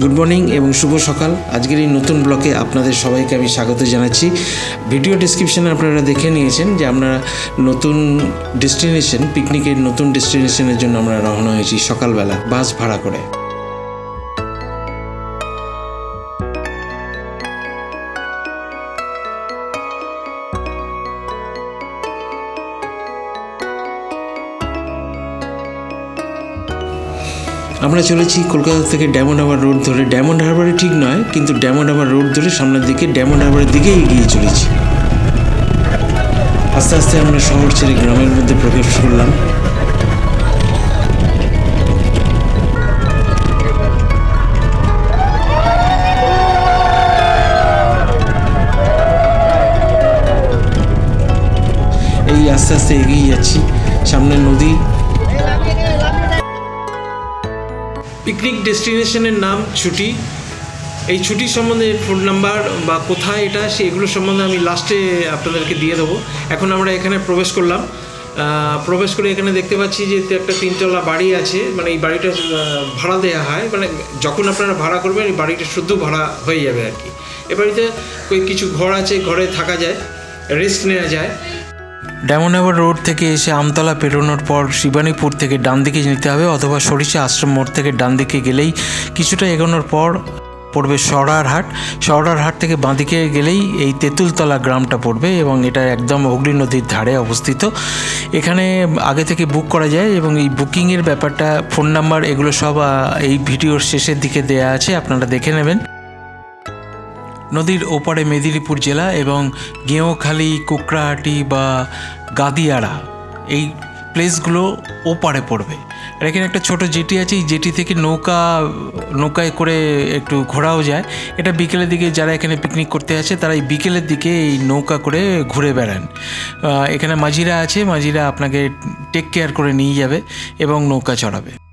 Good morning এবং শুভ সকাল। আজকের এই নতুন ব্লকে আপনাদের সবাইকে আমি স্বাগত জানাচ্ছি। ভিডিও ডিসক্রিপশানে আপনারা দেখে নিয়েছেন যে আমরা নতুন ডেস্টিনেশন পিকনিকের নতুন ডেস্টিনেশনের জন্য আমরা রওনা হয়েছি সকালবেলা, বাস ভাড়া করে। আমরা চলেছি কলকাতা থেকে ডায়মন্ড হারবার রোড ধরে। ডায়মন্ড হারবারে ঠিক নয়, কিন্তু ডায়মন্ড হারবার রোড ধরে সামনের দিকে ডায়মন্ড হারবারের দিকে এগিয়ে চলেছি। আস্তে আস্তে আমরা শহর ছেড়ে গ্রামের মধ্যে প্রবেশ করলাম। এই আস্তে আস্তে এগিয়ে যাচ্ছি। সামনে নদী। পিকনিক ডেস্টিনেশনের নাম ছুটি। এই ছুটির সম্বন্ধে ফোন নাম্বার বা কোথায় এটা, সেগুলো সম্বন্ধে আমি লাস্টে আপনাদেরকে দিয়ে দেবো। এখন আমরা এখানে প্রবেশ করলাম। প্রবেশ করে এখানে দেখতে পাচ্ছি যে একটা তিনতলা বাড়ি আছে। মানে এই বাড়িটা ভাড়া দেওয়া হয়। মানে যখন আপনারা ভাড়া করবেন, এই বাড়িটা শুদ্ধ ভাড়া হয়ে যাবে আর কি। এ বাড়িতে কিছু ঘর আছে, ঘরে থাকা যায় রেস্ট নেওয়া যায়। ডায়মন্ডহাবার রোড থেকে এসে আমতলা পেরোনোর পর শিবানীপুর থেকে ডান দিকে নিতে হবে অথবা সরিষা আশ্রম মোড় থেকে ডান দিকে গেলেই কিছুটা এগোনোর পর পড়বে সরারহাট। সরারহাট থেকে বাঁদিকে গেলেই এই তেঁতুলতলা গ্রামটা পড়বে এবং এটা একদম হুগলি নদীর ধারে অবস্থিত। এখানে আগে থেকে বুক করা যায় এবং এই বুকিংয়ের ব্যাপারটা ফোন নাম্বার এগুলো সব এই ভিডিওর শেষের দিকে দেয়া আছে, আপনারা দেখে নেবেন। নদীর ওপারে মেদিনীপুর জেলা এবং গেঁওখালি কুকরাহাটি বা গাদিয়াড়া এই প্লেসগুলো ওপারে পড়বে। আর এখানে একটা ছোট জেটি আছে, এই জেটি থেকে নৌকা, নৌকায় করে একটু ঘোরাও যায়। এটা বিকেলের দিকে যারা এখানে পিকনিক করতে আসে তারা এই বিকেলের দিকে এই নৌকা করে ঘুরে বেড়ান। এখানে মাঝিরা আছে, মাঝিরা আপনাকে টেক কেয়ার করে নিয়ে যাবে এবং নৌকা চড়াবে।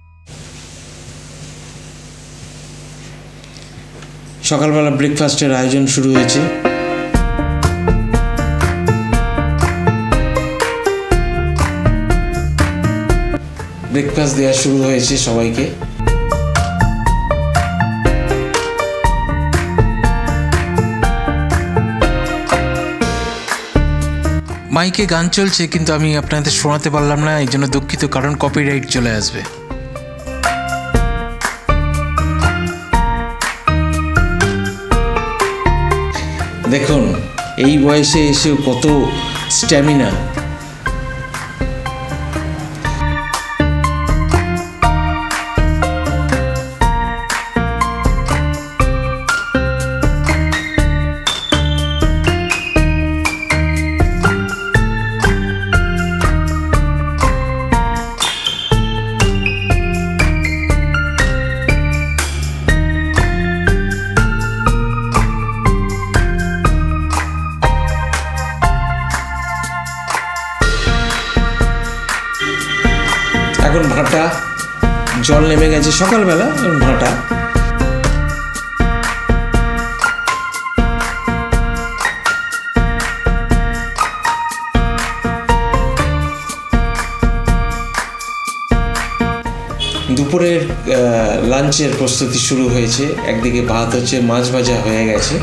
সকালবেলা ব্রেকফাস্টের আয়োজন শুরু হয়েছে। ব্রেকফাস্ট দেওয়া শুরু হয়েছে সবাইকে। মাইকে গান চলছে, কিন্তু আমি আপনাদের শোনাতে পারলাম না এই জন্য দুঃখিত, কারণ কপিরাইট চলে আসবে। দেখুন এই বয়সে এসেও কত স্ট্যামিনা এখন ভাটা, জল নেমে গেছে সকালবেলা, এখন ভাটা। দুপুরের লাঞ্চের প্রস্তুতি শুরু হয়েছে। একদিকে ভাত হচ্ছে, মাছ ভাজা হয়ে গেছে।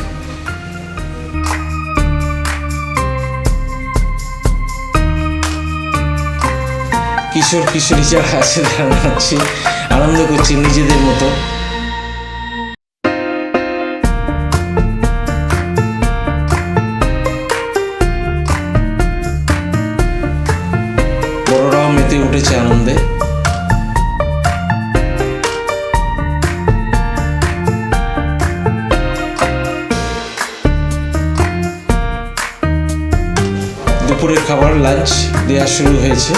কিশোর কিশোরী যারা আছে, তারা নাচছে। আনন্দ করছে নিজেদের মতো। বড়রাও মেতে উঠেছে আনন্দে। দুপুরের খাবার লাঞ্চ দেওয়া শুরু হয়েছে।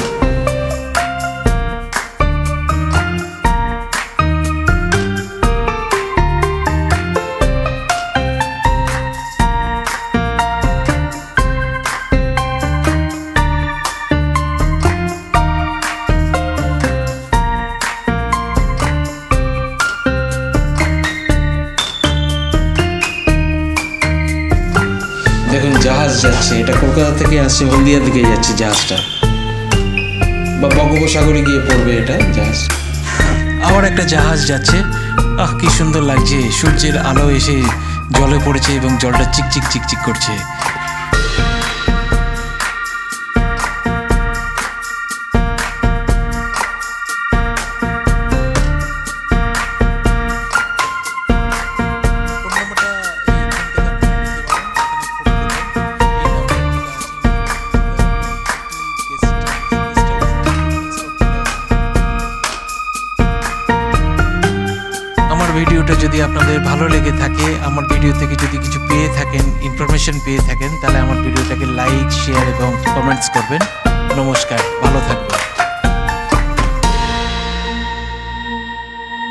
যাচ্ছে, এটা কলকাতা থেকে আসছে হলদিয়ার দিকে যাচ্ছে জাহাজটা। বা বঙ্গোপসাগরে গিয়ে পড়বে এটা জাহাজ। আবার একটা জাহাজ যাচ্ছে। আহ, কি সুন্দর লাগছে, সূর্যের আলো এসে জলে পড়েছে এবং জলটা চিকচিক চিকচিক করছে। যদি আপনাদের ভালো লেগে থাকে, আমার ভিডিও থেকে যদি কিছু পেয়ে থাকেন ইনফরমেশন পেয়ে থাকেন, তাহলে আমার ভিডিওটাকে লাইক শেয়ার এবং কমেন্টস করবেন। নমস্কার, ভালো থাকবেন।